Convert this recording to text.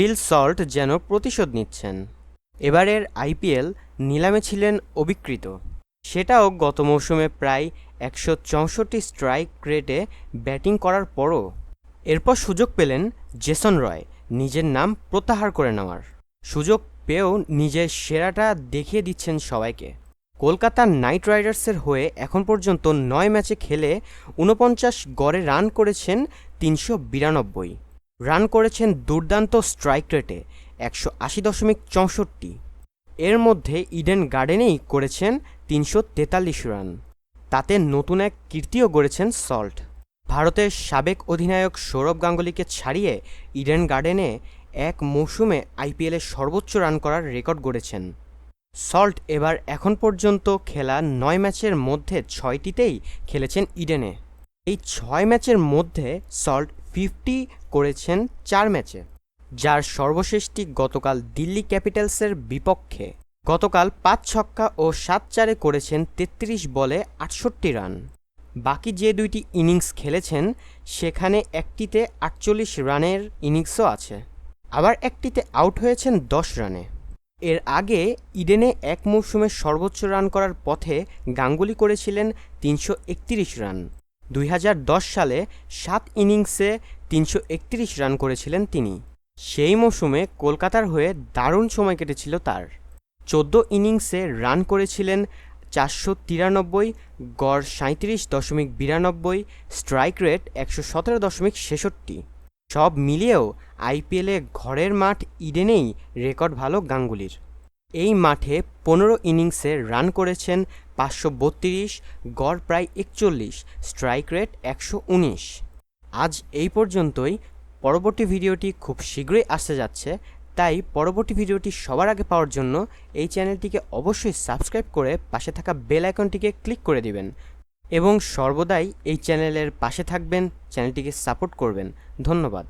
Phil Salt যেন প্রতিশোধ নিচ্ছেন। এবারের আইপিএল নিলামে ছিলেন অবিকৃত। সেটাও গত মৌসুমে প্রায় একশো চৌষট্টি স্ট্রাইক রেটে ব্যাটিং করার পরও। এরপর সুযোগ পেলেন জেসন রয়, নিজের নাম প্রত্যাহার করে নেওয়ার। সুযোগ পেয়েও নিজের সেরাটা দেখিয়ে দিচ্ছেন সবাইকে। কলকাতা নাইট রাইডার্সের হয়ে এখন পর্যন্ত নয় ম্যাচে খেলে ঊনপঞ্চাশ গড়ে রান করেছেন তিনশো বিরানব্বই। রান করেছেন দুর্দান্ত স্ট্রাইক রেটে একশো আশি দশমিক চৌষট্টি। এর মধ্যে ইডেন গার্ডেনেই করেছেন তিনশো তেতাল্লিশ রান। তাতে নতুন এক কীর্তিও গড়েছেন সল্ট। ভারতের সাবেক অধিনায়ক সৌরভ গাঙ্গুলিকে ছাড়িয়ে ইডেন গার্ডেনে এক মৌসুমে আইপিএলে সর্বোচ্চ রান করার রেকর্ড গড়েছেন। সল্ট এবার এখন পর্যন্ত খেলা নয় ম্যাচের মধ্যে ছয়টিতেই খেলেছেন ইডেনে। এই ছয় ম্যাচের মধ্যে সল্ট ফিফটি করেছেন চার ম্যাচে, যার সর্বশেষটি গতকাল দিল্লি ক্যাপিটালসের বিপক্ষে। গতকাল পাঁচ ছক্কা ও সাত চারে করেছেন তেত্রিশ বলে আটষট্টি রান। বাকি যে দুইটি ইনিংস খেলেছেন, সেখানে একটিতে আটচল্লিশ রানের ইনিংসও আছে। আবার একটিতে আউট হয়েছেন দশ রানে। এর আগে ইডেনে এক মৌসুমে সর্বোচ্চ রান করার পথে গাঙ্গুলি করেছিলেন তিনশো একত্রিশ রান। দুই হাজার দশ সালে সাত ইনিংসে তিনশো একত্রিশ রান করেছিলেন তিনি। সেই মৌসুমে কলকাতার হয়ে দারুণ সময় কেটেছিল তার। চোদ্দ ইনিংসে রান করেছিলেন চারশো তিরানব্বই, গড় সাঁত্রিশ দশমিক বিরানব্বই, স্ট্রাইক রেট একশো সতেরো দশমিক ছেষট্টি। সব মিলিয়েও আইপিএলে ঘরের মাঠ ইডেনেই রেকর্ড ভালো গাঙ্গুলির। এই মাঠে পনেরো ইনিংসে রান করেছেন পাঁচশো বত্রিশ, গড় প্রায় একচল্লিশ, স্ট্রাইক রেট একশো উনিশ। আজ এই পর্যন্তই। পরবর্তী ভিডিওটি খুব শীঘ্রই আসতে যাচ্ছে, তাই পরবর্তী ভিডিওটি সবার আগে পাওয়ার জন্য এই চ্যানেলটিকে অবশ্যই সাবস্ক্রাইব করে পাশে থাকা বেল আইকনটিকে ক্লিক করে দিবেন। এবং সর্বদাই এই চ্যানেলের পাশে থাকবেন, চ্যানেলটিকে সাপোর্ট করবেন। ধন্যবাদ।